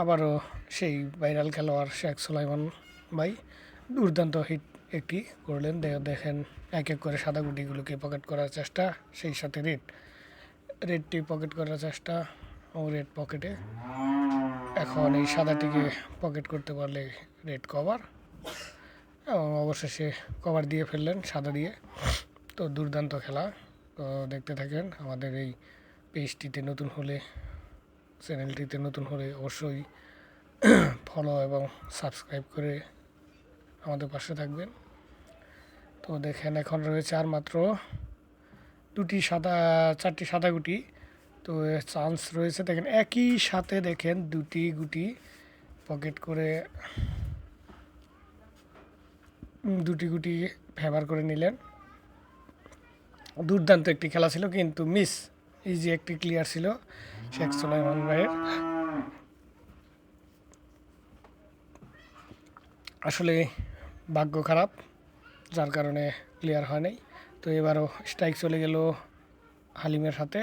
আবারও সেই ভাইরাল খেলোয়াড় শেখ সুলাইমান ভাই দুর্দান্ত হিট একটি করলেন। দেখেন, এক এক করে সাদা গুটিগুলোকে পকেট করার চেষ্টা, সেই সাথে রেড রেডটি পকেট করার চেষ্টা ও রেড পকেটে এখন এই সাদাটিকে পকেট করতে পারলে রেড কভার এবং অবশেষে কভার দিয়ে ফেললেন সাদা দিয়ে। তো দুর্দান্ত খেলা। তো দেখতে থাকেন, আমাদের এই পেজটিতে নতুন হলে চ্যানেলটিতে নতুন হলে অবশ্যই ফলো এবং সাবস্ক্রাইব করে আমাদের পাশে থাকবেন। তো দেখেন, এখন রয়েছে আর মাত্র দুটি সাদা, চারটি সাদা গুটি। তো চান্স রয়েছে, দেখেন, একই সাথে দেখেন দুটি গুটি পকেট করে দুটি গুটি ফেভার করে নিলেন। দুর্দান্ত একটি খেলা ছিল, কিন্তু মিস ইজি একটি ক্লিয়ার ছিল, শেখ সুলাইমান ভাইয়ের। আসলে ভাগ্য খারাপ, যার কারণে ক্লিয়ার হয় নাই। তো এবারও স্ট্রাইক চলে গেল হালিমের হাতে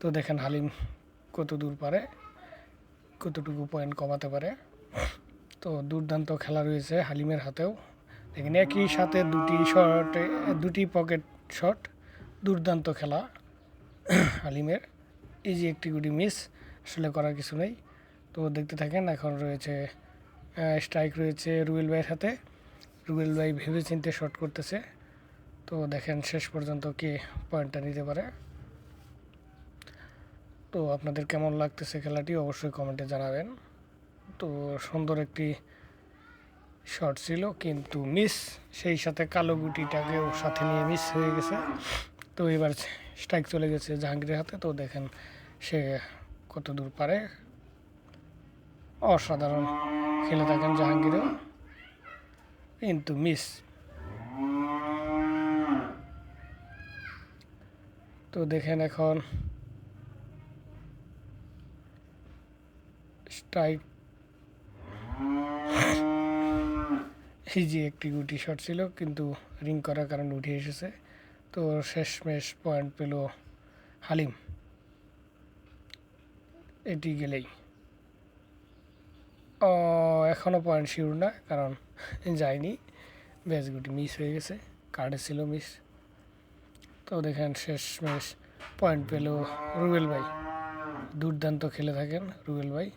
তো দেখেন হালিম কত দূর পারে, কতটুকু পয়েন্ট কমাতে পারে। তো দুর্দান্ত খেলা রয়েছে হালিমের হাতেও। দেখেন একই সাথে দুটি শটে দুটি পকেট শট দুর্দান্ত খেলা। হালিমের ইজি একটি গুটি মিস, আসলে করার কিছু নেই। তো দেখতে থাকেন, এখন রয়েছে স্ট্রাইক রয়েছে রুবেল ভাইয়ের হাতে। রুবেল ভাই ভেবে চিনতে শট করতেছে। তো দেখেন, শেষ পর্যন্ত কে পয়েন্টটা নিতে পারে। তো আপনাদের কেমন লাগতেছে খেলাটি, অবশ্যই কমেন্টে জানাবেন। তো সুন্দর একটি শট ছিল, কিন্তু মিস সেই সাথে কালো গুটিটাকেও সাথে নিয়ে মিস হয়ে গেছে। তো এবার স্ট্রাইক চলে গেছে জাহাঙ্গীরের হাতে। তো দেখেন সে কত দূর পারে। অসাধারণ খেলে থাকেন জাহাঙ্গীরও। কিন্তু মিস তো দেখেন এখন স্ট্রাইক যে একটি গুটি শট ছিল, কিন্তু রিং করার কারণে উঠে এসেছে। তো শেষমেশ পয়েন্ট পেল হালিম। এটি গেলেই। ও এখনও পয়েন্ট শিওর না, কারণ যায়নি। ব্যাচ গুটি মিস হয়ে গেছে। কার্ডে ছিল মিস তো দেখেন, শেষমেশ পয়েন্ট পেল রুবেল ভাই। দুর্দান্ত খেলে থাকেন রুবেল ভাই।